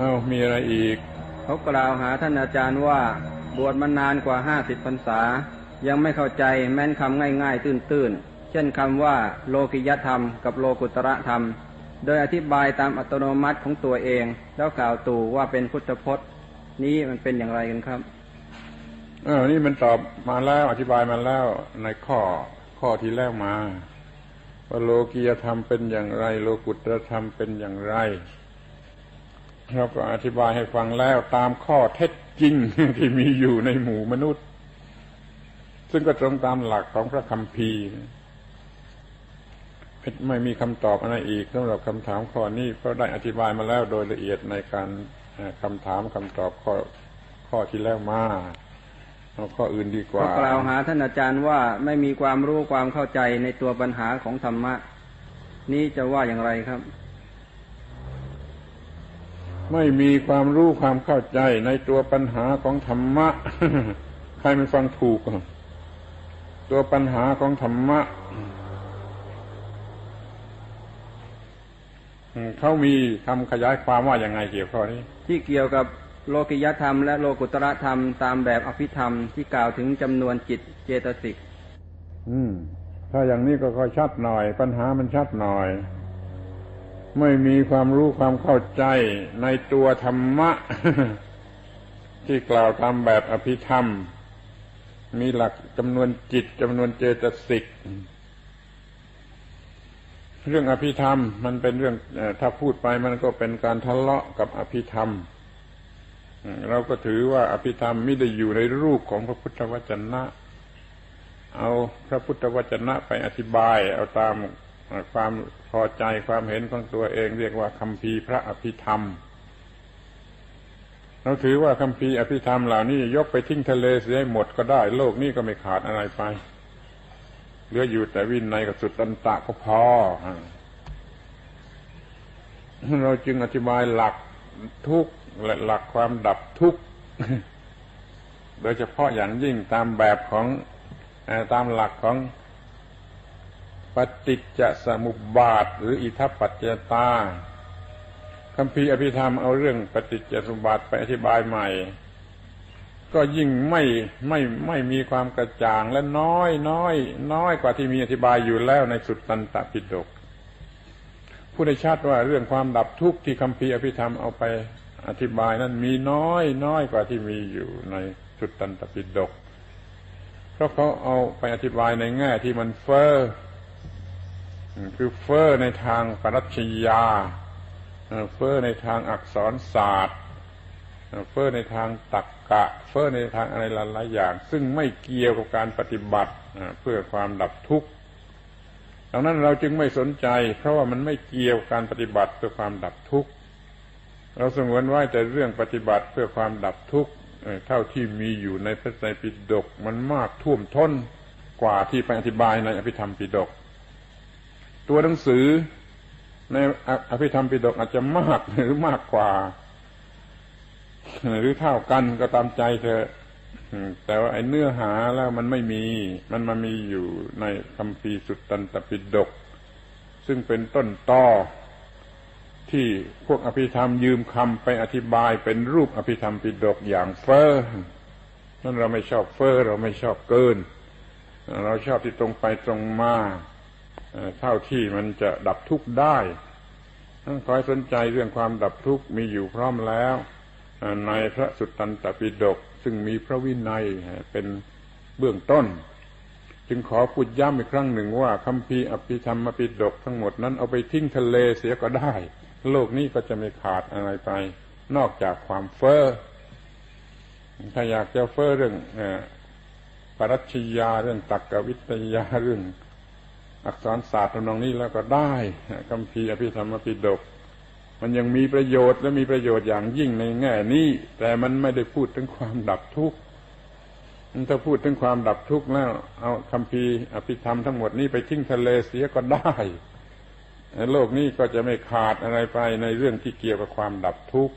เอ้ามีอะไรอีก เขากล่าวหาท่านอาจารย์ว่า บวชมานานกว่าห้าสิบพรรษา ยังไม่เข้าใจแม้นคำง่ายๆ ตื้นๆ เช่นคำว่าโลกิยธรรมกับโลกุตระธรรม โดยอธิบายตามอัตโนมัติของตัวเอง แล้วกล่าวตู่ว่าเป็นพุทธพจน์ นี้มันเป็นอย่างไรกันครับเออนี่มันตอบมาแล้วอธิบายมาแล้วในข้อข้อที่แล้วมาว่าโลกียธรรมเป็นอย่างไร โลกุตตรธรรมเป็นอย่างไร เราก็อธิบายให้ฟังแล้วตามข้อเท็จจริงที่มีอยู่ในหมู่มนุษย์ ซึ่งก็ตรงตามหลักของพระคัมภีร์ไม่มีคำตอบอะไรอีกสำหรับคำถามข้อนี้เพราะได้อธิบายมาแล้วโดยละเอียดในการคำถามคำตอบข้อข้อที่แล้วมาเอาข้ออื่นดีกว่าก็กล่าวหาท่านอาจารย์ว่าไม่มีความรู้ความเข้าใจในตัวปัญหาของธรรมะ นี้จะว่าอย่างไรครับ ไม่มีความรู้ความเข้าใจในตัวปัญหาของธรรมะ ใครไมันฟังถูก ตัวปัญหาของธรรมะเขามีคำขยายความว่าอย่างไงเกี่ยวข้อนี้ ที่เกี่ยวกับโลกิยธรรม และโลกุตระธรรมตามแบบอภิธรรมที่กล่าวถึงจำนวนจิตเจตสิก อืม ถ้าอย่างนี้ก็ค่อยชัดหน่อย ปัญหามันชัดหน่อย ไม่มีความรู้ความเข้าใจในตัวธรรมะ ที่กล่าวตามแบบอภิธรรม มีหลักจำนวนจิตจำนวนเจตสิก เรื่องอภิธรรมมันเป็นเรื่องถ้าพูดไปมันก็เป็นการทะเลาะกับอภิธรรม เราก็ถือว่าอภิธรรมไม่ได้อยู่ในรูปของพระพุทธวจนะ เอาพระพุทธวจนะไปอธิบายเอาตาม ความพอใจความเห็นของตัวเอง เรียกว่าคำพีพระอภิธรรม เราถือว่าคำพีอภิธรรมเหล่านี้ยกไปทิ้งทะเลเสียหมดก็ได้ โลกนี้ก็ไม่ขาดอะไรไปเหลืออยู่แต่วินัยกับสุดตันตะก็พอ เราจึงอธิบายหลักทุกและหลักความดับทุกข์โดยเฉพาะอย่างยิ่งตามแบบของตามหลักของ ปฏิจจสมุปบาท หรืออิทัปปัจจตาคำพีอภิธรรมเอาเรื่องปฏิจจสมุปบาทไปอธิบายใหม่ ก็ยิ่งไม่ไม่ไม่มีความกระจ่างและน้อยน้อยน้อยกว่าที่มีอธิบายอยู่แล้วในสุดตันตปิฎกผู้ได้ชัดว่าเรื่องความดับทุกข์ที่คำพีอภิธรรมเอาไปอธิบายนั้นมีน้อยน้อยกว่าที่มีอยู่ในสุดตันตปิฎกเพราะเขาเอาไปอธิบายในแง่ที่มันเฟอ้อ คือเฟอ้อในทางปรัชญาเฟอ้อในทางอักษรศาสตร์ เฟอ้อในทางตรรกกะ เฟอ้อในทางอะไรหลายอย่าง ซึ่งไม่เกี่ยวกับการปฏิบัติเพื่อความดับทุกข์ดังนั้นเราจึงไม่สนใจ เพราะว่ามันไม่เกี่ยวการปฏิบัติเพื่อความดับทุกข์เราสงวนไว้แต่เรื่องปฏิบัติเพื่อความดับทุกข์เท่าที่มีอยู่ในพระไตรปิฎกมันมากท่วมท้นกว่าที่ไปอธิบายในอภิธรรมปิฎก ตัวหนังสือ ในอภิธรรมปิฎกอาจจะมากหรือมากกว่า หรือเท่ากันก็ตามใจเธอแต่ว่าไอ้เนื้อหาแล้วมันไม่มี มันมามีอยู่ในคำพีสุตตันตปิฎกซึ่งเป็นต้นต่อที่พวกอภิธรรมยืมคำไปอธิบายเป็นรูปอภิธรรมปิฎกอย่างเฟอ้อนั่นเราไม่ชอบเฟอ้อเราไม่ชอบเกิน เราชอบที่ตรงไปตรงมา เท่าที่มันจะดับทุกข์ได้ต้องคอยสนใจเรื่องความดับทุกข์มีอยู่พร้อมแล้วในพระสุตตันตปิฎกซึ่งมีพระวินัยเป็นเบื้องต้น จึงขอพูดย้ำอีกครั้งหนึ่งว่าคำพีอภิธรรมปิฎกทั้งหมดนั้นเอาไปทิ้งทะเลเสียก็ได้ โลกนี้ก็จะไม่ขาดอะไรไป นอกจากความเฟอ้อถ้าอยากจะเฟอ้อเรื่องปรัชญาเรื่องตรรกวิทยาเรื่อง อักษรศาสตร์ตรงนี้แล้วก็ได้คำพีอภิธรรมปิฎกมันยังมีประโยชน์และมีประโยชน์อย่างยิ่งในแง่นี้ แต่มันไม่ได้พูดถึงความดับทุกข์ถ้าพูดถึงความดับทุกข์แล้ว เอาคำพีอภิธรรมทั้งหมดนี้ไปทิ้งทะเลเสียก็ได้โลกนี้ก็จะไม่ขาดอะไรไปในเรื่องที่เกี่ยวกับความดับทุกข์